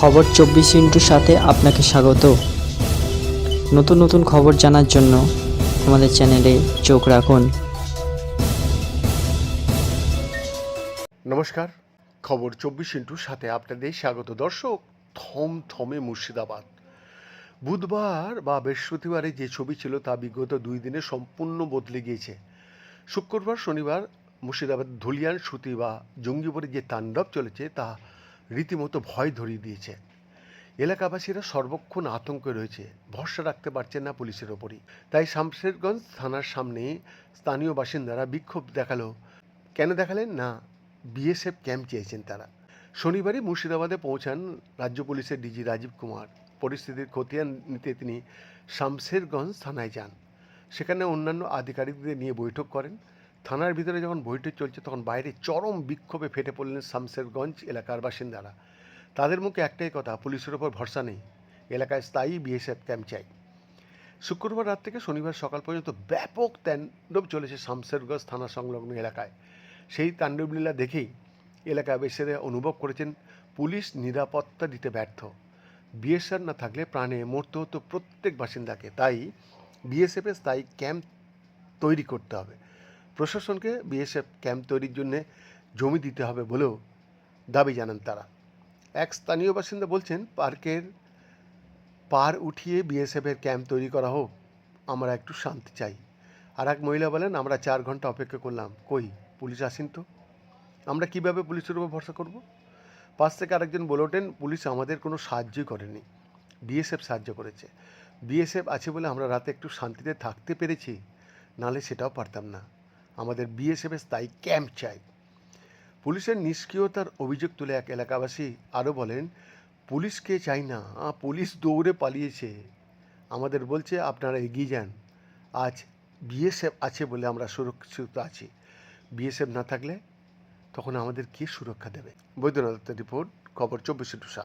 খবর চব্বিশ ইন্টুর সাথে আপনাকে স্বাগত। নতুন নতুন খবর জানার জন্য আমাদের চ্যানেলে চোখ রাখুন। নমস্কার, খবর চব্বিশ ইন্টুর সাথে আপনাদের স্বাগত। দর্শক থম থমে মুর্শিদাবাদ। বুধবার বা বৃহস্পতিবারে যে ছবি ছিল তা বিগত দুই দিনে সম্পূর্ণ বদলে গিয়েছে। শুক্রবার, শনিবার মুর্শিদাবাদ ধুলিয়ান, সুতি বা জঙ্গিপুরে যে তাণ্ডব চলেছে তা রীতিমতো ভয় ধরিয়ে দিয়েছে। এলাকাবাসীরা সর্বক্ষণ আতঙ্কে রয়েছে। ভরসা রাখতে পারছেন না পুলিশের ওপরই। তাই শামশেরগঞ্জ থানার সামনে স্থানীয় বাসিন্দারা বিক্ষোভ দেখাল। কেন দেখালেন? না, বিএসএফ ক্যাম্প চেয়েছেন তারা। শনিবারই মুর্শিদাবাদে পৌঁছান রাজ্য পুলিশের ডিজি রাজীব কুমার। পরিস্থিতির খতিয়ান নিতে তিনি শামশেরগঞ্জ থানায় যান। সেখানে অন্যান্য আধিকারিকদের নিয়ে বৈঠক করেন। থানার ভিতরে যখন বৈঠক চলছে, তখন বাইরে চরম বিক্ষোভে ফেটে পড়লেন শামশেরগঞ্জ এলাকার বাসিন্দারা। তাদের মুখে একটাই কথা, পুলিশের ওপর ভরসা নেই। এলাকায় স্থায়ী বিএসএফ ক্যাম্প চাই। শুক্রবার রাত থেকে শনিবার সকাল পর্যন্ত ব্যাপক তাণ্ডব চলেছে শামশেরগঞ্জ থানা সংলগ্ন এলাকায়। সেই তাণ্ডবলীলা দেখেই এলাকাবাসীরা অনুভব করেছেন, পুলিশ নিরাপত্তা দিতে ব্যর্থ। বিএসএফ না থাকলে প্রাণে মরতে হতো প্রত্যেক বাসিন্দাকে। তাই বিএসএফের স্থায়ী ক্যাম্প তৈরি করতে হবে। প্রশাসনকে বিএসএফ ক্যাম্প তৈরির জন্য জমি দিতে হবে বলেও দাবি জানান তারা। এক স্থানীয় বাসিন্দা বলছেন, পার্কের পার উঠিয়ে বিএসএফের ক্যাম্প তৈরি করা হোক, আমরা একটু শান্তি চাই। আর এক মহিলা বলেন, আমরা চার ঘণ্টা অপেক্ষা করলাম। কই, পুলিশ আসেন তো? আমরা কীভাবে পুলিশের উপর ভরসা করব? পাশ থেকে আরেকজন বলে ওঠেন, পুলিশ আমাদের কোনো সাহায্যই করেনি। বিএসএফ সাহায্য করেছে। বিএসএফ আছে বলে আমরা রাতে একটু শান্তিতে থাকতে পেরেছি নালে সেটাও পারতাম না। আমাদের বিএসএফের স্থায়ী ক্যাম্প চাই। পুলিশের নিষ্ক্রিয়তার অভিযোগ তুলে এক এলাকাবাসী আরও বলেন পুলিশকে চাই না? পুলিশ দৌড়ে পালিয়েছে। আমাদের বলছে, আপনারা এগিয়ে যান। আজ বিএসএফ আছে বলে আমরা সুরক্ষিত আছি। বিএসএফ না থাকলে তখন আমাদের কে সুরক্ষা দেবে? বৈদ্যনাথ রিপোর্ট, খবর চব্বিশে টুসা।